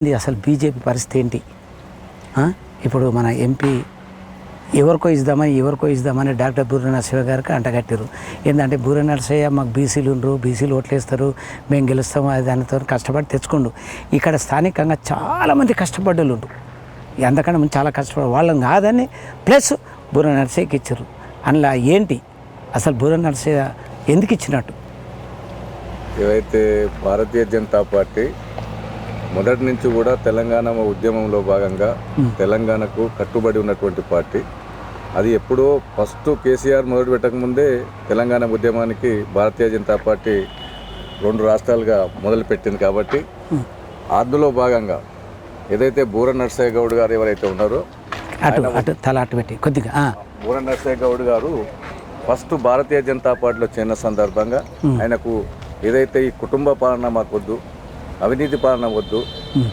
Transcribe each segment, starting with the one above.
ఇది అసలు బీజేపీ పరిస్థితి ఏంటి? ఇప్పుడు మన ఎంపీ ఎవరికో ఇద్దామని ఎవరికో ఇద్దామని డాక్టర్ బూర నరసింహ గారికి అంటగట్టారు ఏంటంటే బూర నరసయ్య మాకు బీసీలు ఉండరు బీసీలు ఓట్లేస్తారు మేము గెలుస్తాము అది దానితో కష్టపడి తెచ్చుకోండు. ఇక్కడ స్థానికంగా చాలామంది కష్టపడ్డలు ఉండు అంతకన్నా ముందు చాలా కష్టపడ వాళ్ళని కాదని ప్లస్ బూర నరసయ్యకి ఇచ్చారు అందులో ఏంటి? అసలు బూర నరసయ్య ఎందుకు ఇచ్చినట్టు? ఏవైతే భారతీయ జనతా పార్టీ మొదటి నుంచి కూడా తెలంగాణ ఉద్యమంలో భాగంగా తెలంగాణకు కట్టుబడి ఉన్నటువంటి పార్టీ. అది ఎప్పుడో ఫస్ట్ కేసీఆర్ మొదలు పెట్టకముందే తెలంగాణ ఉద్యమానికి భారతీయ జనతా పార్టీ రెండు రాష్ట్రాలుగా మొదలుపెట్టింది కాబట్టి అందులో భాగంగా ఏదైతే బూర నరసయ్య గౌడ్ గారు ఎవరైతే ఉన్నారో తల కొద్దిగా. బూర నరసయ్య గౌడ్ గారు ఫస్ట్ భారతీయ జనతా పార్టీలో చేరిన సందర్భంగా ఆయనకు ఏదైతే ఈ కుటుంబ పాలన మాకు వద్దు అవినీతి పాలన వద్దు.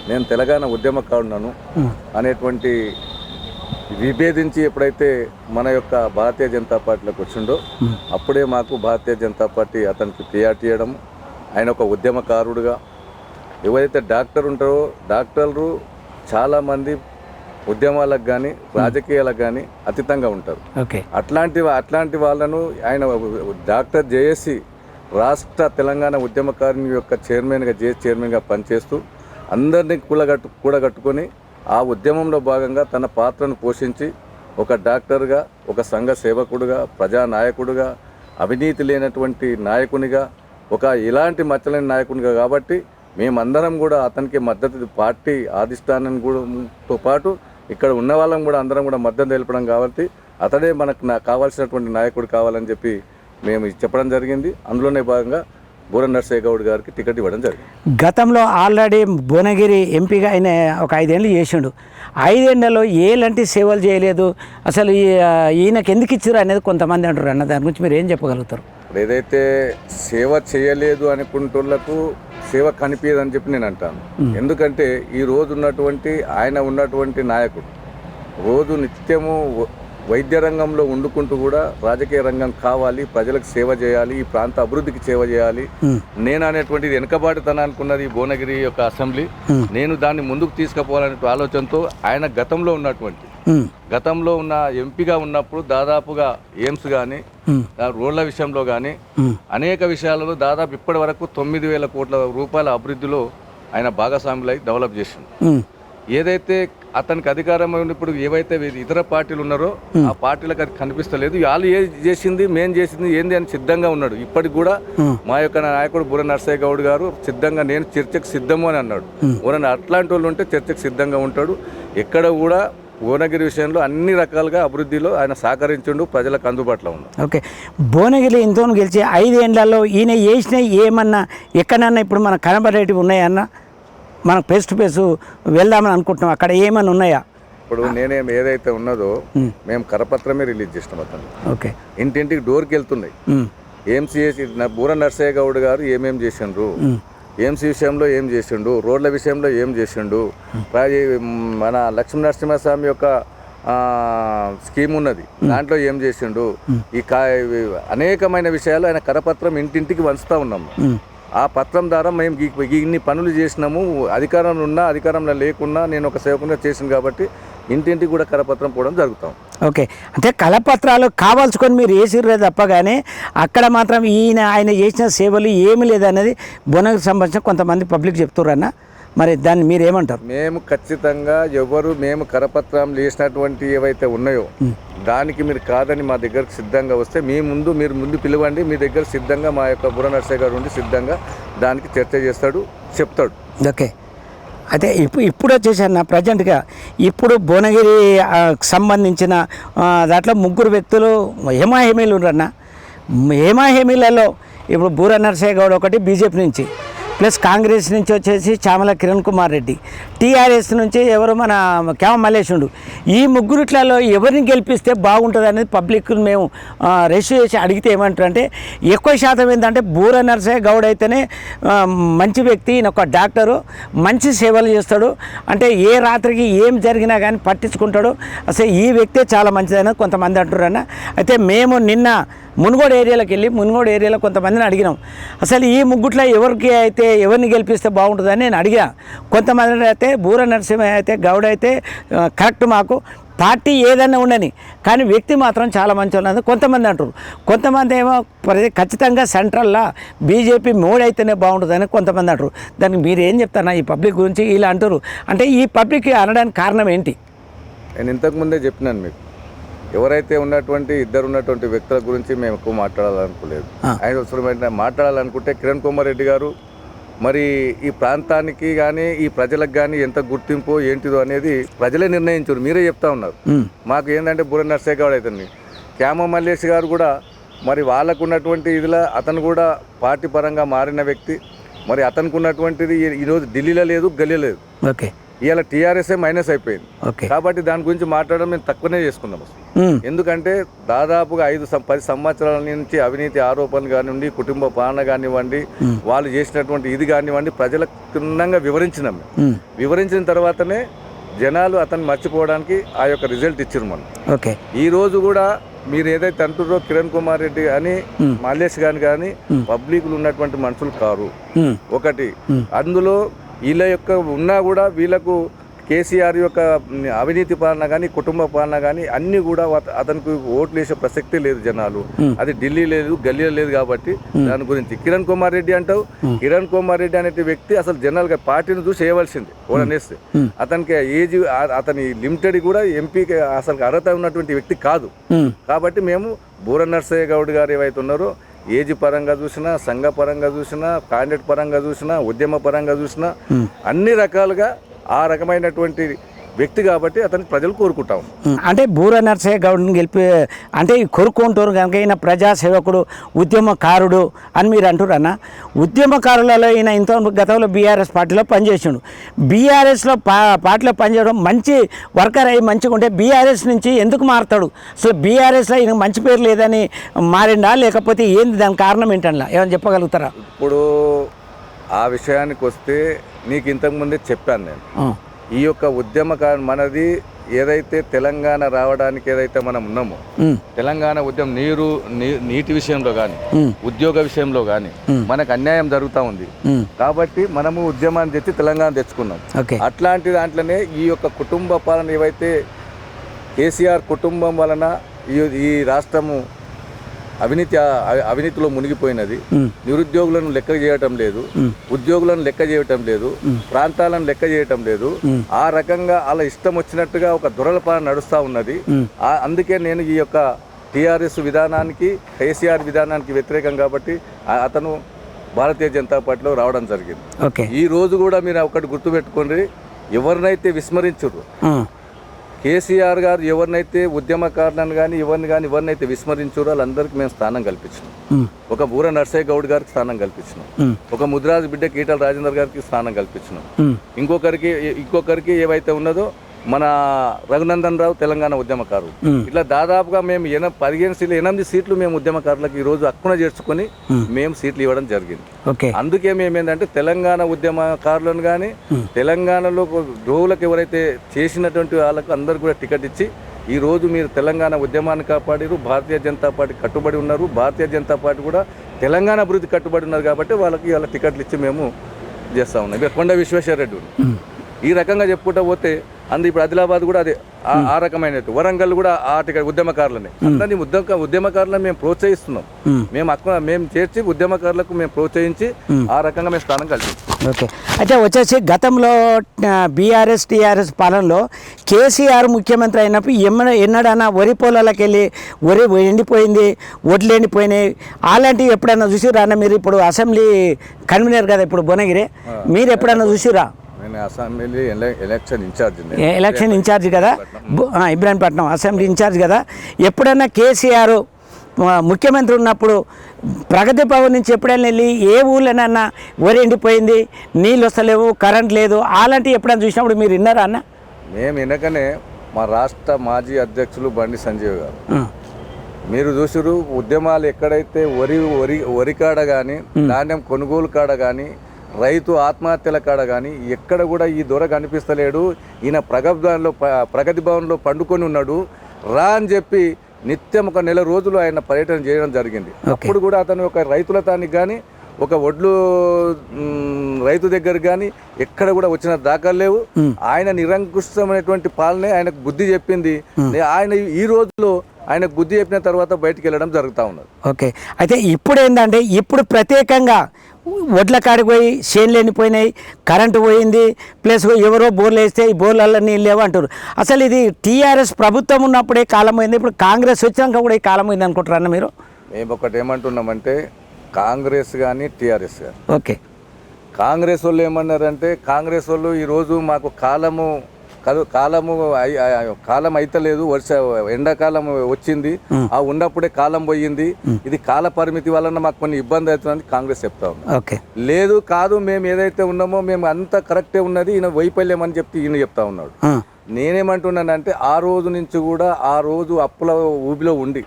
నేను తెలంగాణ ఉద్యమకారుడున్నాను అనేటువంటి విభేదించి ఎప్పుడైతే మన యొక్క భారతీయ జనతా పార్టీలోకి వచ్చిండో అప్పుడే మాకు భారతీయ జనతా పార్టీ అతనికి టిఆర్టీ చేయడం ఆయన ఒక ఉద్యమకారుడుగా. ఎవరైతే డాక్టర్ ఉంటారో డాక్టర్లు చాలామంది ఉద్యమాలకు కానీ రాజకీయాలకు కానీ అతీతంగా ఉంటారు. అట్లాంటి అట్లాంటి వాళ్ళను ఆయన డాక్టర్ జేఏసి రాష్ట్ర తెలంగాణ ఉద్యమకారుని యొక్క చైర్మన్గా జేఏసీ చైర్మన్గా పనిచేస్తూ అందరినీ కూలగట్టు కూడగట్టుకొని ఆ ఉద్యమంలో భాగంగా తన పాత్రను పోషించి ఒక డాక్టర్గా ఒక సంఘ సేవకుడుగా ప్రజానాయకుడుగా అవినీతి లేనటువంటి నాయకునిగా ఒక ఇలాంటి మచ్చలేని నాయకునిగా కాబట్టి మేమందరం కూడా అతనికి మద్దతు పార్టీ ఆధిష్టానం కూడా తో పాటు ఇక్కడ ఉన్న వాళ్ళం కూడా అందరం కూడా మద్దతు తెలపడం కాబట్టి అతడే మనకు నా కావాల్సినటువంటి నాయకుడు కావాలని చెప్పి మేము చెప్పడం జరిగింది. అందులోనే భాగంగా బూర నర్సయ్య గౌడ్ గారికి టికెట్ ఇవ్వడం జరిగింది. గతంలో ఆల్రెడీ భువనగిరి ఎంపీగా ఆయన ఒక ఐదేళ్ళు చేసిండు. ఐదేళ్ళలో ఏలాంటి సేవలు చేయలేదు. అసలు ఈ- ఈయనకి ఎందుకు ఇచ్చారు అనేది కొంతమంది అంటారు అన్న దాని గురించి మీరు ఏం చెప్పగలుగుతారు? ఏదైతే సేవ చేయలేదు అనుకుంటులకు సేవ కనిపించదని చెప్పి నేను అంటాను. ఎందుకంటే ఈ రోజు ఉన్నటువంటి ఆయన ఉన్నటువంటి నాయకుడు రోజు నిత్యము వైద్య రంగంలో వండుకుంటూ కూడా రాజకీయ రంగం కావాలి ప్రజలకు సేవ చేయాలి ఈ ప్రాంత అభివృద్ధికి సేవ చేయాలి. నేను అనేటువంటిది వెనుకబాటుతనానికి ఉన్నది ఈ భువనగిరి యొక్క అసెంబ్లీ. నేను దాన్ని ముందుకు తీసుకుపోవాలనే ఆలోచనతో ఆయన గతంలో ఉన్నటువంటి గతంలో ఉన్న ఎంపీగా ఉన్నప్పుడు దాదాపుగా ఎయిమ్స్ కానీ రోడ్ల విషయంలో కానీ అనేక విషయాలలో దాదాపు ఇప్పటి వరకు తొమ్మిది వేల కోట్ల రూపాయల అభివృద్ధిలో ఆయన భాగస్వాములై డెవలప్ చేసింది ఏదైతే అతనికి అధికారం ఇప్పుడు ఏవైతే ఇతర పార్టీలు ఉన్నారో ఆ పార్టీలకు అది కనిపిస్తలేదు. వాళ్ళు ఏ చేసింది మేం చేసింది ఏంది అని సిద్ధంగా ఉన్నాడు. ఇప్పటికి కూడా మా యొక్క నాయకుడు బుర్ర నర్సయ్య గౌడ్ గారు సిద్ధంగా నేను చర్చకు సిద్ధము అని అన్నాడు. ఊరని అట్లాంటి వాళ్ళు ఉంటే చర్చకు సిద్ధంగా ఉంటాడు. ఎక్కడ కూడా భువనగిరి విషయంలో అన్ని రకాలుగా అభివృద్ధిలో ఆయన సహకరించుండు ప్రజలకు అందుబాటులో ఉన్నాడు. ఓకే. భువనగిరి ఇంతో గెలిచి ఐదేళ్ళలో ఈయన చేసిన ఏమన్నా ఎక్కడన్నా ఇప్పుడు మన కనబడేటివి ఉన్నాయన్నా? మనం ఫేస్ టు ఫేస్ వెళ్దామని అనుకుంటున్నాం. అక్కడ ఏమన్నా ఉన్నాయా? ఇప్పుడు నేనేం ఏదైతే ఉన్నదో మేము. కరపత్రమే రిలీజ్ చేసినాం అతను ఓకే. ఇంటింటికి డోర్కి వెళ్తున్నాయి. ఉమ్, ఏం చేసి నా బూర నర్సయ్య గౌడ్ గారు ఏమేం చేసిండ్రు? ఏమ్స్ విషయంలో ఏం చేసిండు? రోడ్ల విషయంలో ఏం చేసిండు? మన లక్ష్మీ నరసింహస్వామి యొక్క స్కీమ్ ఉన్నది. దాంట్లో ఏం చేసిండు? ఈ అనేకమైన విషయాలు ఆయన కరపత్రం ఇంటింటికి వంచుతా ఉన్నాము ఆ పత్రం ద్వారా మేము ఇన్ని పనులు చేసినాము. అధికారంలో ఉన్నా అధికారంలో లేకున్నా నేను ఒక సేవకుండా చేసింది కాబట్టి ఇంటింటికి కూడా కరపత్రం పోవడం జరుగుతాం. ఓకే. అంటే కలపత్రాలు కావాల్సుకొని మీరు వేసిర్రే తప్ప కానీ అక్కడ మాత్రం ఈయన ఆయన చేసిన సేవలు ఏమి లేదనేది బోనకు సంబంధించిన కొంతమంది పబ్లిక్ చెప్తుర్రన్న? మరి దాన్ని మీరు ఏమంటారు మేము ఖచ్చితంగా ఎవరు మేము కరపత్రం చేసినటువంటి ఏవైతే ఉన్నాయో దానికి మీరు కాదని మా దగ్గరకు సిద్ధంగా వస్తే మీ ముందు మీరు ముందు పిలవండి మీ దగ్గర సిద్ధంగా మా యొక్క బుర్ర నర్సయ్య గారు ఉండి సిద్ధంగా దానికి చర్చ చేస్తాడు చెప్తాడు. ఓకే. అయితే ఇప్పుడు ఇప్పుడు వచ్చేసన్న ప్రజెంట్గా. ఇప్పుడు భువనగిరి సంబంధించిన దాంట్లో ముగ్గురు వ్యక్తులు హేమాహేమీలు ఉన్నారన్న. హేమాహేమీలలో ఇప్పుడు బూర నరసయ్య గౌడ్ ఒకటి బీజేపీ నుంచి. ప్లస్ కాంగ్రెస్ నుంచి వచ్చేసి చామల కిరణ్ కుమార్ రెడ్డి. టీఆర్ఎస్ నుంచి ఎవరు మన క్యామ మల్లేశుడు. ఈ ముగ్గురిట్లలో ఎవరిని గెలిపిస్తే బాగుంటుంది అనేది పబ్లిక్ మేము రెస్యూ చేసి అడిగితే ఏమంటారంటే ఎక్కువ శాతం ఏంటంటే బూర నర్సయ్య గౌడ్ అయితేనే మంచి వ్యక్తి ఈయన ఒక డాక్టరు మంచి సేవలు చేస్తాడు. అంటే ఏ రాత్రికి ఏం జరిగినా కానీ పట్టించుకుంటాడు. అసలు ఈ వ్యక్తే చాలా మంచిదని కొంతమంది అంటున్నారన్న అయితే మేము నిన్న మునుగోడు ఏరియాలోకి వెళ్ళి మునుగోడు ఏరియాలో కొంతమందిని అడిగినాం. అసలు ఈ ముగ్గుట్లో ఎవరికి అయితే ఎవరిని గెలిపిస్తే బాగుంటుందని నేను అడిగా. కొంతమంది అయితే బూర నరసింహ అయితే గౌడ అయితే కరెక్ట్ మాకు. పార్టీ ఏదైనా ఉండని కానీ వ్యక్తి మాత్రం చాలా మంచి ఉన్నది. కొంతమంది అంటారు. కొంతమంది ఏమో ప్రతి ఖచ్చితంగా సెంట్రల్లో బీజేపీ మోడీ అయితేనే బాగుంటుందని కొంతమంది అంటారు. దానికి మీరు ఏం చెప్తారా? ఈ పబ్లిక్ గురించి ఇలా అంటారు. అంటే ఈ పబ్లిక్ అనడానికి కారణం ఏంటి? నేను ఇంతకుముందే చెప్పినాను మీకు. ఎవరైతే ఉన్నటువంటి ఇద్దరు ఉన్నటువంటి వ్యక్తుల గురించి మేము ఎక్కువ మాట్లాడాలనుకోలేదు. ఆయన అవసరమైన మాట్లాడాలనుకుంటే కిరణ్ కుమార్ రెడ్డి గారు మరి ఈ ప్రాంతానికి కానీ ఈ ప్రజలకు కానీ ఎంత గుర్తింపు ఏంటిదో అనేది ప్రజలే నిర్ణయించారు. మీరే చెప్తా ఉన్నారు. మాకు ఏంటంటే బుర్ర నర్సేగౌడ్ అవుతుంది క్యామ మల్లేష్ గారు కూడా మరి వాళ్ళకు ఉన్నటువంటి ఇదిలో అతను కూడా పార్టీ పరంగా మారిన వ్యక్తి. మరి అతనికి ఉన్నటువంటిది ఈ- ఈరోజు ఢిల్లీలో లేదు గల్లీలో లేదు. ఓకే. ఇవాళ టీఆర్ఎస్ఏ మైనస్ అయిపోయింది. కాబట్టి దాని గురించి మాట్లాడడం మేము తక్కువనే చేసుకున్నాం ఎందుకంటే దాదాపుగా ఐదు సం- పది సంవత్సరాల నుంచి అవినీతి ఆరోపణలు కానివ్వండి కుటుంబ పాలన కానివ్వండి వాళ్ళు చేసినటువంటి ఇది కానివ్వండి ప్రజలకు క్షుణ్ణంగా వివరించినాం వివరించిన తర్వాతనే జనాలు అతన్ని మర్చిపోవడానికి ఆ యొక్క రిజల్ట్ ఇచ్చారు మనం ఓకే. ఈ రోజు కూడా మీరు ఏదైతే అంటున్నారో కిరణ్ కుమార్ రెడ్డి కానీ మల్లేష్ గాని కానీ పబ్లిక్లు ఉన్నటువంటి మనుషులు కారు. ఒకటి అందులో వీళ్ళ యొక్క ఉన్నా కూడా వీళ్ళకు కేసీఆర్ యొక్క అవినీతి పాలన కానీ కుటుంబ పాలన కానీ అన్ని కూడా అత- అతనికి ఓట్లు వేసే ప్రసక్తే లేదు జనాలు. అది ఢిల్లీ లేదు గల్లీలో లేదు కాబట్టి దాని గురించి. కిరణ్ కుమార్ రెడ్డి అంటావు? కిరణ్ కుమార్ రెడ్డి అనే వ్యక్తి అసలు జనరల్గా పార్టీని చూసి వేయవలసింది ఓడనేస్తే అతనికి ఏజ్ అతని లిమిటెడ్ కూడా ఎంపీకి అసలు అర్హత ఉన్నటువంటి వ్యక్తి కాదు. కాబట్టి మేము బూర నర్సయ్య గౌడ్ గారు ఏవైతే ఉన్నారో ఏజ్ పరంగా చూసినా సంఘ పరంగా చూసినా కాండిడేట్ పరంగా చూసినా ఉద్యమ పరంగా చూసినా అన్ని రకాలుగా ఆ రకమైనటువంటి వ్యక్తి కాబట్టి అతన్ని ప్రజలు కోరుకుంటాం. అంటే బూర నర్సయ్య గౌడ్ని గెలిపి అంటే ఈ కొరుకుంటారు కనుక ఈయన ప్రజాసేవకుడు ఉద్యమకారుడు అని మీరు అంటారు అన్న ఉద్యమకారులలో ఈయన ఇంత గతంలో బీఆర్ఎస్ పార్టీలో పనిచేసిండు. బీఆర్ఎస్లో పా పార్టీలో పనిచేయడం మంచి వర్కర్ అయ్యి మంచిగా ఉంటే బీఆర్ఎస్ నుంచి ఎందుకు మారుతాడు? సో బీఆర్ఎస్లో ఈయన మంచి పేరు లేదని మారిండా లేకపోతే ఏంది దాని కారణం ఏంటన్నా ఏమైనా చెప్పగలుగుతారా? ఇప్పుడు ఆ విషయానికి వస్తే నీకు ఇంతకుముందే చెప్పాను నేను. ఈ యొక్క ఉద్యమకారు మనది ఏదైతే తెలంగాణ రావడానికి ఏదైతే మనం ఉన్నామో తెలంగాణ ఉద్యమం నీరు నీటి విషయంలో కానీ ఉద్యోగ విషయంలో కానీ మనకు అన్యాయం జరుగుతూ ఉంది. కాబట్టి మనము ఉద్యమాన్ని తెచ్చి తెలంగాణ తెచ్చుకున్నాం. అట్లాంటి దాంట్లోనే ఈ యొక్క కుటుంబ పాలన ఏవైతే కేసీఆర్ కుటుంబం వలన ఈ ఈ రాష్ట్రము అవినీతి అవినీతిలో మునిగిపోయినది. నిరుద్యోగులను లెక్క చేయటం లేదు. ఉద్యోగులను లెక్క చేయటం లేదు. ప్రాంతాలను లెక్క చేయటం లేదు. ఆ రకంగా అలా ఇష్టం వచ్చినట్టుగా ఒక దురల పాలన నడుస్తూ ఉన్నది. అందుకే నేను ఈ యొక్క టీఆర్ఎస్ విధానానికి కేసీఆర్ విధానానికి వ్యతిరేకం కాబట్టి అతను భారతీయ జనతా పార్టీలో రావడం జరిగింది. ఈ రోజు కూడా మీరు ఒకటి గుర్తుపెట్టుకోండి. ఎవరినైతే విస్మరించరు కేసీఆర్ గారు ఎవరినైతే ఉద్యమకారులను కానీ ఎవరిని కానీ ఎవరినైతే విస్మరించారో వాళ్ళందరికీ మేము స్థానం కల్పించినాం. ఒక బూర నర్సయ్య గౌడ్ గారికి స్థానం కల్పించినాం. ఒక ముద్రాజు బిడ్డ కీటల రాజేందర్ గారికి స్థానం కల్పించినాం. ఇంకొకరికి ఇంకొకరికి ఏవైతే ఉన్నదో మన రఘునందన్ రావు తెలంగాణ ఉద్యమకారులు ఉమ్. ఇట్లా దాదాపుగా మేము ఎన పదిహేను సీట్లు ఎనిమిది సీట్లు మేము ఉద్యమకారులకు ఈ రోజు హక్కున చేర్చుకొని మేము. సీట్లు ఇవ్వడం జరిగింది. అందుకే మేము ఏంటంటే తెలంగాణ ఉద్యమకారులను కానీ తెలంగాణలో రోగులకు ఎవరైతే చేసినటువంటి వాళ్ళకు అందరు కూడా టికెట్ ఇచ్చి ఈ రోజు మీరు తెలంగాణ ఉద్యమాన్ని కాపాడారు భారతీయ జనతా పార్టీ కట్టుబడి ఉన్నారు భారతీయ జనతా పార్టీ కూడా తెలంగాణ అభివృద్ధి కట్టుబడి ఉన్నారు కాబట్టి వాళ్ళకి వాళ్ళ టికెట్లు ఇచ్చి మేము చేస్తా ఉన్నాం. కొండ విశ్వేశ్వర రెడ్డి. ఈ రకంగా చెప్పుకుంటా పోతే అందు ఇప్పుడు ఆదిలాబాద్ కూడా అదే ఆ- రకమైన వరంగల్ కూడా ఆ టికెట్ ఉద్యమకారులనే. అందరినీ ఉద్యమ ఉద్యమకారులను మేము ప్రోత్సహిస్తున్నాం. మేము అక్కడ మేము చేర్చి ఉద్యమకారులకు మేము ప్రోత్సహించి ఆ రకంగా మేము స్థానం కల్పిస్తాం ఓకే. అయితే వచ్చేసి గతంలో బీఆర్ఎస్ టీఆర్ఎస్ పాలనలో కేసీఆర్ ముఖ్యమంత్రి అయినప్పుడు ఎన్న ఎన్నడన్నా వరి పొలాలకు వెళ్ళి వరి ఎండిపోయింది వడ్లు ఎండిపోయినాయి. అలాంటివి ఎప్పుడన్నా చూసిరా అన్న మీరు ఇప్పుడు అసెంబ్లీ కన్వీనర్ కదా ఇప్పుడు భువనగిరి మీరు ఎప్పుడన్నా చూసిరా నేను అసెంబ్లీ ఎల- ఎలక్షన్ ఇన్ఛార్జ్ ఎలక్షన్ ఇన్ఛార్జ్ కదా? ఇబ్రాహీంపట్నం అసెంబ్లీ ఇన్ఛార్జ్ కదా? ఎప్పుడన్నా కేసీఆర్ ముఖ్యమంత్రి ఉన్నప్పుడు ప్రగతి భవన్ నుంచి ఎప్పుడైనా వెళ్ళి ఏ ఊళ్ళోనన్నా వరి ఎండిపోయింది నీళ్ళు వస్తలేవు కరెంట్ లేదు అలాంటివి ఎప్పుడైనా చూసినప్పుడు మీరు విన్నారా అన్న? మేము వెనకనే మా రాష్ట్ర మాజీ అధ్యక్షులు బండి సంజీవ్ గారు. మీరు చూసిరు ఉద్యమాలు ఎక్కడైతే వరి వరి వరి కాడ కానీ ధాన్యం కొనుగోలు కాడ కానీ రైతు ఆత్మహత్యల కాడ కానీ ఎక్కడ కూడా ఈ దొర కనిపిస్తలేడు. ఈయన ప్రగతి భవన్లో ప- ప్రగతి భవన్లో పండుకొని ఉన్నాడు. రా అని చెప్పి నిత్యం ఒక నెల రోజులు ఆయన పర్యటన చేయడం జరిగింది. అప్పుడు కూడా అతను ఒక రైతుల తానికి కానీ ఒక వడ్లు మ్, రైతు దగ్గర కానీ ఎక్కడ కూడా వచ్చిన దాఖలు లేవు. ఆయన నిరంకుశమైనటువంటి పాలనే ఆయనకు బుద్ధి చెప్పింది. ఆయన ఈ రోజులో ఆయనకు బుద్ధి చెప్పిన తర్వాత బయటికి వెళ్ళడం జరుగుతూ ఉన్నది. ఓకే. అయితే ఇప్పుడు ఏంటంటే ఇప్పుడు ప్రత్యేకంగా వడ్ల కాడికి పోయి చేనులు ఎండిపోయినాయి కరెంటు పోయింది ప్లస్ ఎవరో బోర్లు వేస్తే ఈ బోర్లలో నీళ్ళు లేవు అంటారు అసలు ఇది టీఆర్ఎస్ ప్రభుత్వం ఉన్నప్పుడే కాలం అయింది ఇప్పుడు కాంగ్రెస్ వచ్చినాక కూడా ఈ కాలం అయింది అనుకుంటారన్న మీరు? మేము ఒకటి ఏమంటున్నామంటే కాంగ్రెస్ కానీ టీఆర్ఎస్ కానీ. ఓకే. కాంగ్రెస్ వాళ్ళు ఏమన్నారంటే కాంగ్రెస్ వాళ్ళు ఈరోజు మాకు కాలము కలు కాలము కాలం అయితలేదు వర్ష ఎండాకాలం వచ్చింది. ఆ ఉన్నప్పుడే కాలం పోయింది. ఇది కాల పరిమితి వలన మాకు కొన్ని ఇబ్బంది అవుతుందని కాంగ్రెస్ చెప్తా ఉంది. ఓకే. లేదు కాదు మేము ఏదైతే ఉన్నామో మేము అంతా కరెక్టే ఉన్నది ఈయన వైఫల్యం అని చెప్పి ఈయన చెప్తా ఉన్నాడు. నేనేమంటున్నానంటే ఆ రోజు నుంచి కూడా ఆ రోజు అప్పుల ఊబిలో ఉండి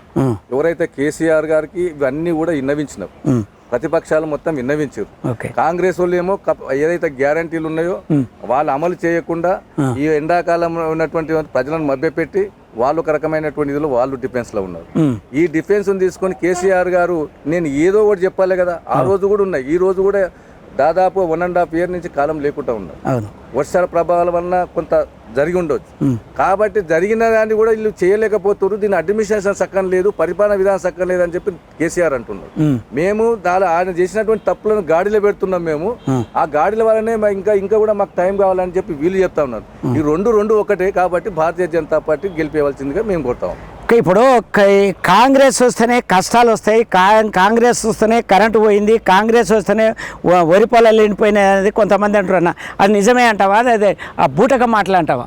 ఎవరైతే కేసీఆర్ గారికి ఇవన్నీ కూడా విన్నవించినారు ఉమ్, ప్రతిపక్షాలు మొత్తం విన్నవించారు కాంగ్రెస్ వాళ్ళు ఏమో ఏదైతే గ్యారంటీలు ఉన్నాయో వాళ్ళు అమలు చేయకుండా ఈ ఎండాకాలంలో ఉన్నటువంటి ప్రజలను మభ్యపెట్టి వాళ్ళు ఒక రకమైనటువంటి ఇదిలో వాళ్ళు డిఫెన్స్లో ఉన్నారు. ఈ డిఫెన్స్ తీసుకొని కేసీఆర్ గారు నేను ఏదో ఒకటి చెప్పాలి కదా. ఆ. రోజు కూడా ఉన్నాయి. ఈ రోజు కూడా దాదాపు వన్ అండ్ హాఫ్ ఇయర్ నుంచి కాలం లేకుండా ఉన్నారు వర్షాల ప్రభావాల వలన కొంత జరిగి ఉండొచ్చు. కాబట్టి జరిగిన దాన్ని కూడా వీళ్ళు చేయలేకపోతున్నారు. దీని అడ్మినిస్ట్రేషన్ సక్కం లేదు పరిపాలన విధానం సక్కం లేదు అని చెప్పి కేసీఆర్ అంటున్నారు మేము దాని ఆయన చేసినటువంటి తప్పులను గాడిలో పెడుతున్నాం మేము. ఆ. గాడిల వల్లనే ఇంకా ఇంకా కూడా మాకు టైం కావాలని చెప్పి వీళ్ళు చెప్తా ఉన్నారు. ఈ రెండు రెండు ఒకటే కాబట్టి భారతీయ జనతా పార్టీ గెలిపేయవలసిందిగా మేము ఓకే, ఇప్పుడు కాంగ్రెస్ వస్తేనే కష్టాలు వస్తాయి కాంగ్రెస్ వస్తేనే కరెంటు పోయింది కాంగ్రెస్ వస్తేనే వరి పొలాలు ఎండిపోయినాయి అనేది కొంతమంది అంటారు అన్న అది నిజమే అంటావా? అదే అదే ఆ బూటక మాటలు అంటావా?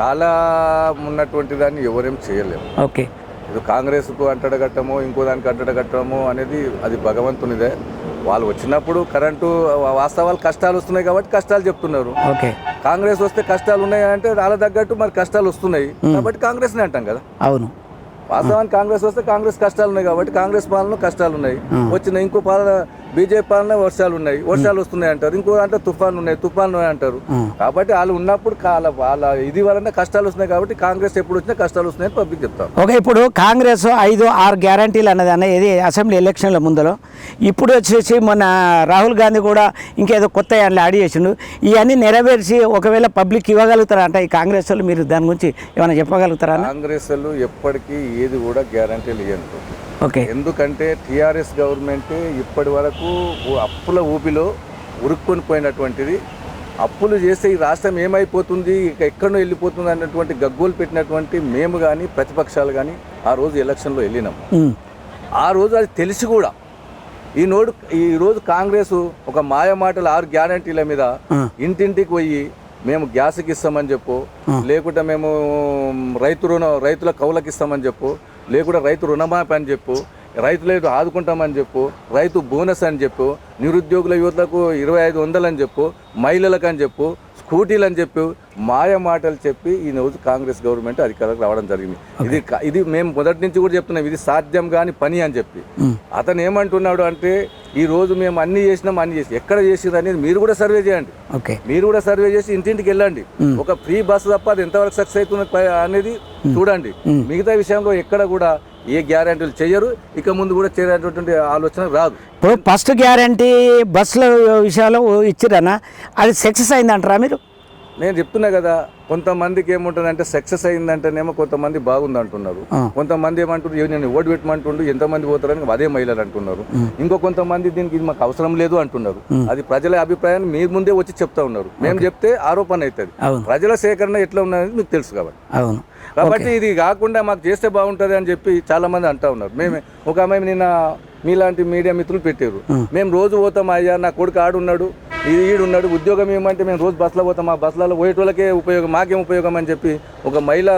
కాలం ఉన్నటువంటి దాన్ని ఎవరేం చేయలేము. ఓకే. ఇది కాంగ్రెస్కు అంటడగట్టము ఇంకో దానికి అంటడగట్టము అనేది అది భగవంతునిదే. వాళ్ళు వచ్చినప్పుడు కరెంటు వాస్తవాలు కష్టాలు వస్తున్నాయి కాబట్టి కష్టాలు చెప్తున్నారు. ఓకే. కాంగ్రెస్ వస్తే కష్టాలు ఉన్నాయి అంటే వాళ్ళ తగ్గట్టు మరి కష్టాలు వస్తున్నాయి. కాబట్టి కాంగ్రెస్నే అంటాం కదా. అవును. వాస్తవానికి కాంగ్రెస్ వస్తే కాంగ్రెస్ కష్టాలు ఉన్నాయి కాబట్టి కాంగ్రెస్ పాలన కష్టాలు ఉన్నాయి. వచ్చిన ఇంకో పాలన బీజేపీ పాలన వర్షాలు ఉన్నాయి. వర్షాలు వస్తున్నాయి అంటారు. ఇంకో అంటే తుఫాన్లు ఉన్నాయి. తుఫాన్లు ఉన్నాయి అంటారు. కాబట్టి వాళ్ళు ఉన్నప్పుడు కాల వాళ్ళ ఇది వలన కష్టాలు వస్తున్నాయి కాబట్టి కాంగ్రెస్ ఎప్పుడు వచ్చినా కష్టాలు వస్తున్నాయని పబ్లిక్ చెప్తారు. ఓకే ఇప్పుడు కాంగ్రెస్ ఐదు ఆరు గ్యారంటీలు అన్నది అన్న ఇది అసెంబ్లీ ఎలక్షన్ల ముందలో ఇప్పుడు వచ్చేసి మొన్న రాహుల్ గాంధీ కూడా ఇంకేదో కొత్త యాడ్లు యాడ్ చేసిండు. ఇవన్నీ నెరవేర్చి ఒకవేళ పబ్లిక్ ఇవ్వగలుగుతారా అంటే ఈ కాంగ్రెస్ వాళ్ళు మీరు దాని గురించి ఏమైనా చెప్పగలుగుతారా కాంగ్రెస్ వాళ్ళు ఎప్పటికీ ఏది కూడా గ్యారంటీలు ఇవ్వరు ఓకే. ఎందుకంటే టీఆర్ఎస్ గవర్నమెంట్ ఇప్పటి వరకు అప్పుల ఊపిలో ఉరుక్కొని పోయినటువంటిది. అప్పులు చేస్తే ఈ రాష్ట్రం ఏమైపోతుంది ఇక ఎక్కడో వెళ్ళిపోతుంది అన్నటువంటి గగ్గోలు పెట్టినటువంటి మేము కానీ ప్రతిపక్షాలు కానీ ఆ రోజు ఎలక్షన్లో వెళ్ళినాం. ఆ రోజు అది తెలిసి కూడా ఈ నోడు ఈ రోజు కాంగ్రెస్ ఒక మాయ మాటలు ఆరు గ్యారంటీల మీద. ఇంటింటికి పోయి మేము గ్యాస్కి ఇస్తామని చెప్పు లేకుంటే మేము రైతు రుణ రైతుల కౌలకి ఇస్తామని చెప్పు లేకుండా రైతు రుణమాఫీ అని చెప్పు రైతులకు ఆదుకుంటామని చెప్పు రైతు బోనస్ అని చెప్పు నిరుద్యోగుల యువతకు ఇరవై ఐదు వందలు అని చెప్పు మహిళలకు అని చెప్పు స్కూటీలు అని చెప్పు మాయ మాటలు చెప్పి ఈ రోజు కాంగ్రెస్ గవర్నమెంట్ అధికారంలోకి రావడం జరిగింది. ఇది ఇది మేము మొదటి నుంచి కూడా చెప్తున్నాం ఇది సాధ్యం కాని పని అని చెప్పి. అతను ఏమంటున్నాడు అంటే ఈ రోజు మేము అన్ని చేసినాం అన్ని చేసి ఎక్కడ చేసిరు అనేది మీరు కూడా సర్వే చేయండి. ఓకే. మీరు కూడా సర్వే చేసి ఇంటింటికి వెళ్ళండి. ఒక ఫ్రీ బస్సు తప్ప అది ఎంతవరకు సక్సెస్ అవుతుంది అనేది చూడండి. మిగతా విషయంలో ఎక్కడ కూడా ఏ గ్యారంటీలు చేయరు. ఇక ముందు కూడా చేరేటటువంటి ఆలోచన రాదు. ఇప్పుడు ఫస్ట్ గ్యారంటీ బస్సుల విషయాలు ఇచ్చిరన్న అది సక్సెస్ అయిందంటారా మీరు? నేను చెప్తున్నా కదా కొంతమందికి ఏముంటుందంటే సక్సెస్ అయిందంటేనేమో కొంతమంది బాగుంది అంటున్నారు. కొంతమంది ఏమంటారు "ఏ, నేను ఓటు పెట్టమంటుండు ఎంతమంది పోతారని అదే మహిళలు అంటున్నారు. ఇంకో కొంతమంది దీనికి ఇది మాకు అవసరం లేదు అంటున్నారు. అది ప్రజల అభిప్రాయాన్ని మీ ముందే వచ్చి చెప్తా ఉన్నారు. మేము చెప్తే ఆరోపణ అవుతుంది. ప్రజల సేకరణ ఎట్లా ఉన్నది మీకు తెలుసు కాబట్టి. అవును. కాబట్టి ఇది కాకుండా మాకు చేస్తే బాగుంటుంది అని చెప్పి చాలా మంది అంటా ఉన్నారు. మేమే ఒక అమ్మాయి నిన్న మీలాంటి మీడియా మిత్రులు పెట్టారు మేము రోజు పోతాం అయ్యా నా కొడుకు ఆడున్నాడు ఇది ఈడున్నాడు ఉద్యోగం ఏమంటే మేము రోజు బస్సులో పోతాం. ఆ బస్సులలో పోయేటోళ్ళకే ఉపయోగం మాకేం ఉపయోగం అని చెప్పి ఒక మహిళ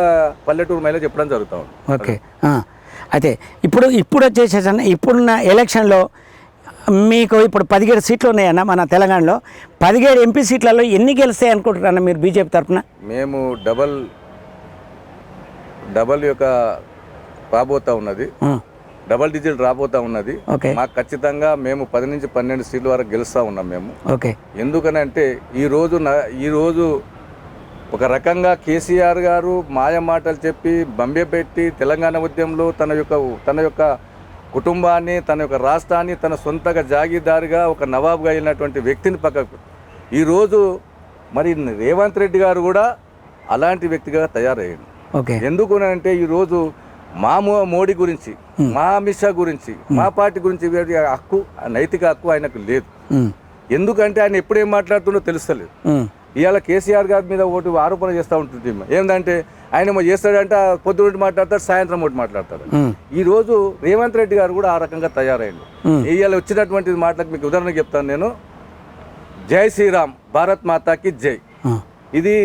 పల్లెటూరు మహిళ చెప్పడం జరుగుతా ఉంది. ఓకే. అయితే ఇప్పుడు ఇప్పుడు వచ్చేసేసన్న ఇప్పుడున్న ఎలక్షన్లో మీకు ఇప్పుడు పదిహేడు సీట్లు ఉన్నాయన్న మన తెలంగాణలో. పదిహేడు ఎంపీ సీట్లలో ఎన్ని గెలుస్తాయి అనుకుంటున్నారన్న మీరు బీజేపీ తరఫున? మేము డబల్ డబల్ యొక్క రాబోతా ఉన్నది. డబల్ డిజిట్ రాబోతా ఉన్నది. మాకు ఖచ్చితంగా మేము పది నుంచి పన్నెండు సీట్ల వరకు గెలుస్తా ఉన్నాం మేము. ఓకే. ఎందుకనంటే ఈ రోజు ఈ రోజు ఒక రకంగా కేసీఆర్ గారు మాయ మాటలు చెప్పి బంబె పెట్టి తెలంగాణ ఉద్యమంలో తన యొక్క తన యొక్క కుటుంబాన్ని తన యొక్క రాష్ట్రాన్ని తన సొంతగా జాగీదారుగా ఒక నవాబుగా అయినటువంటి వ్యక్తిని పక్కకు ఈరోజు మరి రేవంత్ రెడ్డి గారు కూడా అలాంటి వ్యక్తిగా తయారయ్యాడు ఎందుకు అంటే ఈరోజు మా మోడీ గురించి మా అమిత్ షా గురించి మా పార్టీ గురించి హక్కు నైతిక హక్కు ఆయనకు లేదు. ఎందుకంటే ఆయన ఎప్పుడు ఏం మాట్లాడుతుండో తెలుస్తలేదు. ఇవాళ కేసీఆర్ గారి మీద ఒకటి ఆరోపణ చేస్తూ ఉంటుంది. ఏంటంటే ఆయన చేస్తాడంటే ఆ పొద్దు ఒకటి మాట్లాడతాడు సాయంత్రం ఒకటి మాట్లాడతాడు. ఈ రోజు రేవంత్ రెడ్డి గారు కూడా ఆ రకంగా తయారైండు. ఇవాళ వచ్చినటువంటి మాటలకు మీకు ఉదాహరణ చెప్తాను నేను. జై శ్రీరామ్ భారత్ మాతాకి జై. ఇది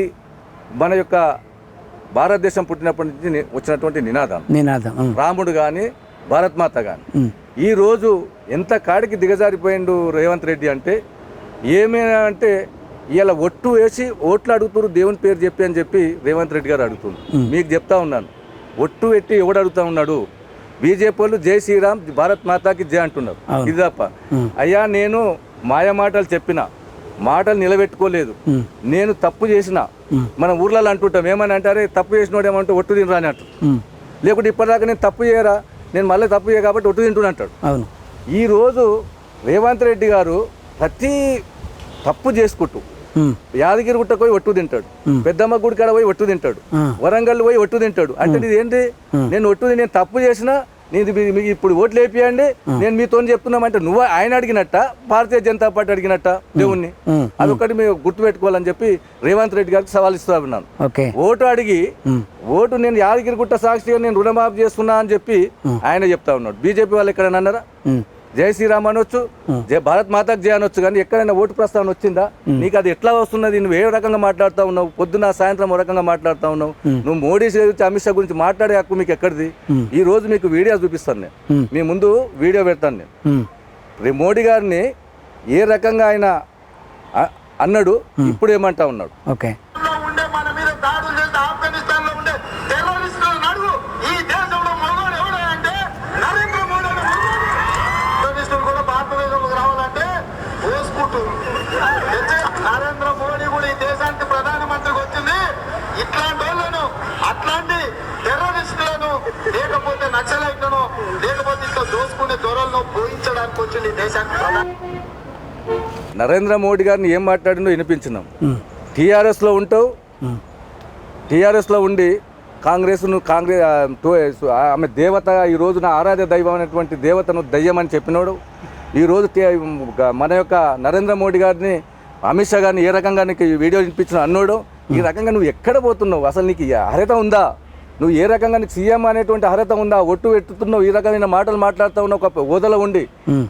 మన యొక్క భారతదేశం పుట్టినప్పటి నుంచి వచ్చినటువంటి నినాదం. నినాదం రాముడు కానీ భారత్ మాత కానీ ఈ రోజు ఎంత కాడికి దిగజారిపోయిండు రేవంత్ రెడ్డి అంటే ఏమైనా అంటే ఇలా ఒట్టు వేసి ఓట్లు అడుగుతున్నారు దేవుని పేరు చెప్పి అని చెప్పి రేవంత్ రెడ్డి గారు అడుగుతున్నారు మీకు చెప్తా ఉన్నాను. ఒట్టు పెట్టి ఎవడు అడుగుతా ఉన్నాడు? బీజేపీ వాళ్ళు జై శ్రీరామ్ భారత్ మాతాకి జై అంటున్నారు. ఇది తప్ప. అయ్యా నేను మాయ మాటలు చెప్పిన. మాటలు నిలబెట్టుకోలేదు. నేను తప్పు చేసిన. మన ఊర్లలో అంటుంటాం ఏమని అంటారే? తప్పు చేసినోడు ఏమంటే ఒట్టు తినరా అని అంటారు. లేకుంటే ఇప్పటిదాకా నేను తప్పు చేయరా? నేను మళ్ళీ తప్పు చేయ కాబట్టి ఒట్టు తింటున్నా అంటాడు. అవును. ఈరోజు రేవంత్ రెడ్డి గారు ప్రతి తప్పు చేసుకుంటూ యాదగిరి గుట్టకు పోయి ఒట్టు తింటాడు. పెద్దమ్మ గుడి కాడ పోయి ఒట్టు తింటాడు. వరంగల్ పోయి ఒట్టు తింటాడు. అంటే ఇది ఏంటి నేను ఒట్టు నేను తప్పు చేసినా నేను ఇప్పుడు ఓట్లు వేపియండి నేను మీతో చెప్తున్నామంటే నువ్వు ఆయన అడిగినట్ట భారతీయ జనతా పార్టీ అడిగినట్ట దేవుణ్ణి. అదొకటి మీరు గుర్తుపెట్టుకోవాలని చెప్పి రేవంత్ రెడ్డి గారికి సవాల్ ఇస్తా ఉన్నాను. ఓటు అడిగి ఓటు నేను యాదగిరిగుట్ట సాక్షిగా నేను రుణమాఫీ చేస్తున్నా అని చెప్పి ఆయన చెప్తా ఉన్నాడు. బీజేపీ వాళ్ళు ఎక్కడైనా అన్నారా? జై శ్రీరామ్ అనొచ్చు జై భారత్ మాతాకు జై అనొచ్చు కానీ ఎక్కడైనా ఓటు ప్రస్తావన వచ్చిందా? నీకు అది ఎట్లా వస్తున్నది? నువ్వు ఏ రకంగా మాట్లాడుతా ఉన్నావు? పొద్దున సాయంత్రం ఓ రకంగా మాట్లాడుతా ఉన్నావు. నువ్వు మోడీ గురించి అమిత్ షా గురించి మాట్లాడే హక్కు మీకు ఎక్కడిది? ఈ రోజు మీకు వీడియో చూపిస్తాను నేను. మీ ముందు వీడియో పెడతాను నేను. మోడీ గారిని ఏ రకంగా ఆయన అన్నాడు? ఇప్పుడు ఏమంటా ఉన్నాడు? ఓకే లో ఉండే మన మీద దాడులు చేస్తే ఆఫ్ఘనిస్తాన్లో ఉండే టెర్రరిస్టుల నడువు ఈ దేశంలో మొదలు ఎవడే అంటే నరేంద్ర మోడీ అనే మొనగాడు. టెర్రరిస్టులు కూడా భారతదేశంలోకి రావాలంటే పోసుకుంటున్నారు తెచ్చే నరేంద్ర మోడీ కూడా ఈ దేశానికి ప్రధానమంత్రికి వచ్చింది ఇట్లాంటి వాళ్ళను అట్లాంటి టెర్రరిస్టులను లేకపోతే నక్సలైట్లను లేకపోతే ఇట్లా దోసుకునే దొరలను పోయించడానికి వచ్చింది దేశానికి నరేంద్ర మోడీ గారిని ఏం మాట్లాడిందో వినిపించినాం. టీఆర్ఎస్లో ఉంటావు. టీఆర్ఎస్లో ఉండి కాంగ్రెస్ను కాంగ్రెస్ ఆమె దేవత ఈ రోజున ఆరాధ్య దైవం అనేటువంటి దేవతను దయ్యం అని చెప్పినోడు. ఈరోజు మన యొక్క నరేంద్ర మోడీ గారిని అమిత్ షా గారిని ఏ రకంగా నీకు ఈ వీడియో వినిపించిన అన్నోడు ఈ రకంగా నువ్వు ఎక్కడ పోతున్నావు? అసలు నీకు అర్హత ఉందా? నువ్వు ఏ రకంగా నీకు సీఎం అనేటువంటి అర్హత ఉందా? ఒట్టు పెట్టుతున్నావు ఈ రకమైన మాటలు మాట్లాడుతూ ఉన్నావు ఒక ఓదలో ఉండి.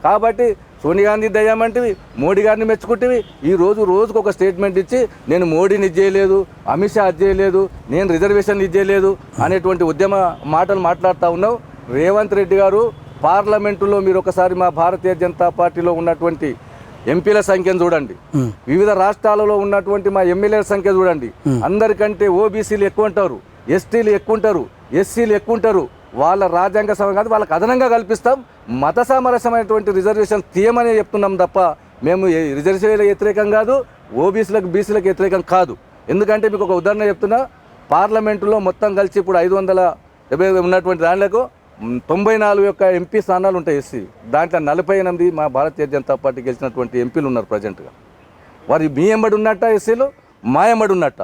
కాబట్టి సోనియా గాంధీ దయ్యామంటివి మోడీ గారిని మెచ్చుకుంటేవి. ఈ రోజు రోజుకు ఒక స్టేట్మెంట్ ఇచ్చి నేను మోడీని ఇది చేయలేదు అమిత్ షా అది చేయలేదు నేను రిజర్వేషన్ ఇది చేయలేదు అనేటువంటి ఉద్యమ మాటలు మాట్లాడుతూ ఉన్నావు. రేవంత్ రెడ్డి గారు పార్లమెంటులో మీరు ఒకసారి మా భారతీయ జనతా పార్టీలో ఉన్నటువంటి ఎంపీల సంఖ్యను చూడండి. వివిధ రాష్ట్రాలలో ఉన్నటువంటి మా ఎమ్మెల్యేల సంఖ్య చూడండి. అందరికంటే ఓబీసీలు ఎక్కువ ఉంటారు ఎస్టీలు ఎక్కువ ఉంటారు ఎస్సీలు ఎక్కువ ఉంటారు వాళ్ళ రాజ్యాంగ సభ కాదు వాళ్ళకి అదనంగా కల్పిస్తాం. మత సామరస్యమైనటువంటి రిజర్వేషన్ తీయమని చెప్తున్నాం తప్ప మేము రిజర్వేషన్ రిజర్వేషన్లకు వ్యతిరేకం కాదు ఓబీసీలకు బీసీలకు వ్యతిరేకం కాదు. ఎందుకంటే మీకు ఒక ఉదాహరణ చెప్తున్నా పార్లమెంటులో మొత్తం కలిసి ఇప్పుడు ఐదు వందల డెబ్బై ఉన్నటువంటి దానిలకు తొంభై నాలుగు యొక్క ఎంపీ స్థానాలు ఉంటాయి ఎస్సీ. దాంట్లో నలభై ఎనిమిది మా భారతీయ జనతా పార్టీ గెలిచినటువంటి ఎంపీలు ఉన్నారు ప్రజెంట్గా. వారి మీ ఎంబడి ఉన్నట్ట ఎస్సీలు? మా ఎంబడి ఉన్నట్ట?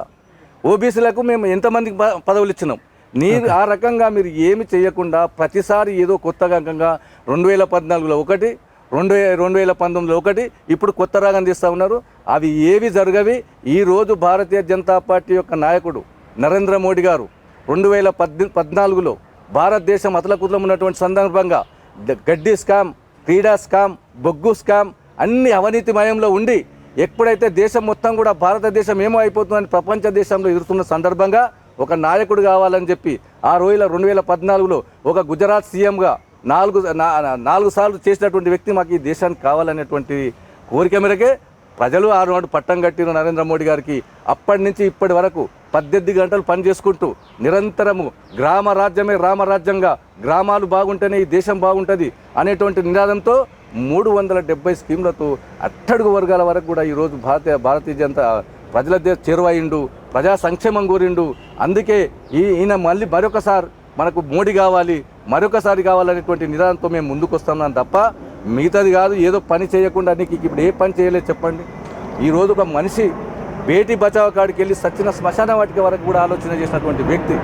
ఓబీసీలకు మేము ఎంతమందికి ప- పదవులు ఇచ్చినాం మీరు ఆ రకంగా మీరు ఏమి చేయకుండా ప్రతిసారి ఏదో కొత్త రకంగా రెండు వేల పద్నాలుగులో ఒకటి రెండు వే రెండు వేల పంతొమ్మిదిలో ఒకటి ఇప్పుడు కొత్త రాగం తీస్తూ ఉన్నారు. అవి ఏవి జరగవి? ఈరోజు భారతీయ జనతా పార్టీ యొక్క నాయకుడు నరేంద్ర మోడీ గారు రెండు వేల పద్ది పద్నాలుగులో భారతదేశం అతలకుతలం ఉన్నటువంటి సందర్భంగా గడ్డి స్కామ్ క్రీడా స్కామ్ బొగ్గు స్కామ్ అన్ని అవినీతిమయంలో ఉండి ఎప్పుడైతే దేశం మొత్తం కూడా భారతదేశం ఏమో అయిపోతుందని ప్రపంచ దేశంలో ఎదురుతున్న సందర్భంగా ఒక నాయకుడు కావాలని చెప్పి ఆ రోజుల రెండు వేల పద్నాలుగులో ఒక గుజరాత్ సీఎంగా నాలుగు నాలుగు సార్లు చేసినటువంటి వ్యక్తి మాకు ఈ దేశానికి కావాలనేటువంటి కోరిక మేరకే ప్రజలు ఆనాడు పట్టం కట్టిన నరేంద్ర మోడీ గారికి. అప్పటి నుంచి ఇప్పటి వరకు పద్దెనిమిది గంటలు పని చేసుకుంటూ నిరంతరము గ్రామ రాజ్యమే రామరాజ్యంగా గ్రామాలు బాగుంటేనే ఈ దేశం బాగుంటుంది అనేటువంటి నినాదంతో మూడు వందల డెబ్బై స్కీమ్లతో అట్టడుగు వర్గాల వరకు కూడా ఈరోజు భారతీయ భారతీయ జనతా ప్రజల చేరువయిండు ప్రజా సంక్షేమం కోరిండు. అందుకే ఈ ఈయన మళ్ళీ మరొకసారి మనకు మోడీ కావాలి మరొకసారి కావాలనేటువంటి నిదానంతో మేము ముందుకు వస్తున్నాం తప్ప మిగతాది కాదు ఏదో పని చేయకుండా నీకు ఇప్పుడు ఏ పని చేయలేదు చెప్పండి. ఈరోజు ఒక మనిషి బేటీ బచావో కాడికి వెళ్ళి సచ్చిన శ్మశాన వాటిక వరకు కూడా ఆలోచన చేసినటువంటి వ్యక్తి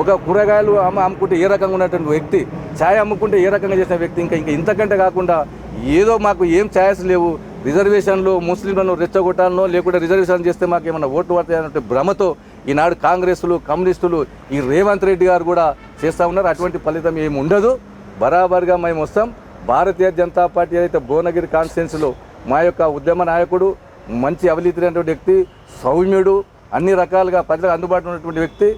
ఒక కూరగాయలు అమ్మ అమ్ముకుంటే ఏ రకంగా ఉన్నటువంటి వ్యక్తి ఛాయ్ అమ్ముకుంటే ఏ రకంగా చేసిన వ్యక్తి? ఇంకా ఇంకా ఇంతకంటే కాకుండా ఏదో మాకు ఏం ఛాయస్ లేవు. రిజర్వేషన్లు ముస్లింలను రెచ్చగొట్టాలనో లేకుంటే రిజర్వేషన్ చేస్తే మాకు ఏమైనా ఓటు పడతాయి భ్రమతో ఈనాడు కాంగ్రెస్లు కమ్యూనిస్టులు ఈ రేవంత్ రెడ్డి గారు కూడా చేస్తూ ఉన్నారు. అటువంటి ఫలితం ఏమి ఉండదు. బరాబర్గా మేము వస్తాం. భారతీయ జనతా పార్టీ ఏదైతే భువనగిరి కాన్స్టిట్యున్సీలో మా యొక్క ఉద్యమ నాయకుడు మంచి అవినీతి వ్యక్తి సౌమ్యుడు అన్ని రకాలుగా ప్రజలకు అందుబాటులో ఉన్నటువంటి వ్యక్తి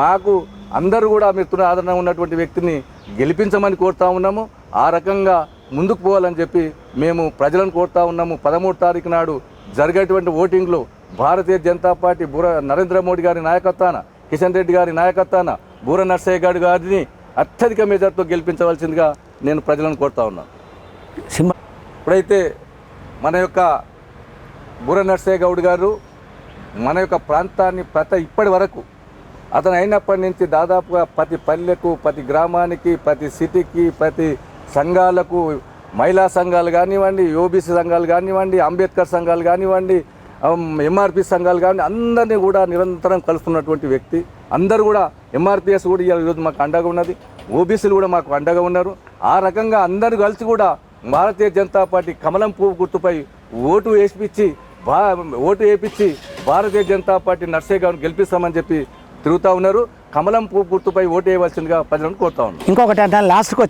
మాకు అందరూ కూడా మీరు ఆదరణ ఉన్నటువంటి వ్యక్తిని గెలిపించమని కోరుతా ఉన్నాము. ఆ రకంగా ముందుకు పోవాలని చెప్పి మేము ప్రజలను కోరుతా ఉన్నాము. పదమూడు తారీఖు నాడు జరిగేటువంటి ఓటింగ్లో భారతీయ జనతా పార్టీ బూర నరేంద్ర మోడీ గారి నాయకత్వాన కిషన్ రెడ్డి గారి నాయకత్వాన బూర నర్సయ్య గారి గారిని అత్యధిక మెజార్టీతో గెలిపించవలసిందిగా నేను ప్రజలను కోరుతా ఉన్నాను సింహ ఇప్పుడైతే మన యొక్క బూర నర్సయ్య గౌడ్ గారు మన యొక్క ప్రాంతాన్ని ప్రతి ఇప్పటి వరకు అతను అయినప్పటి నుంచి దాదాపుగా ప్రతి పల్లెకు ప్రతి గ్రామానికి ప్రతి సిటీకి ప్రతి సంఘాలకు మహిళా సంఘాలు కానివ్వండి ఓబీసీ సంఘాలు కానివ్వండి అంబేద్కర్ సంఘాలు కానివ్వండి ఎంఆర్పి సంఘాలు కానివ్వండి అందరినీ కూడా నిరంతరం కలుస్తున్నటువంటి వ్యక్తి. అందరూ కూడా ఎంఆర్పిఎస్ కూడా ఈరోజు మాకు అండగా ఉన్నది. ఓబీసీలు కూడా మాకు అండగా ఉన్నారు. ఆ రకంగా అందరూ కలిసి కూడా భారతీయ జనతా పార్టీ కమలం పువ్వు గుర్తుపై ఓటు వేసిపించి బా ఓటు వేయించి భారతీయ జనతా పార్టీ నర్సే గారిని గెలిపిస్తామని చెప్పి తిరుగుతూ ఉన్నారు. కమలం పువ్వు గుర్తుపై ఓటు వేయవలసిందిగా ప్రజలను కోరుతా ఉన్నాను ఇంకొకటి అంటే లాస్ట్కి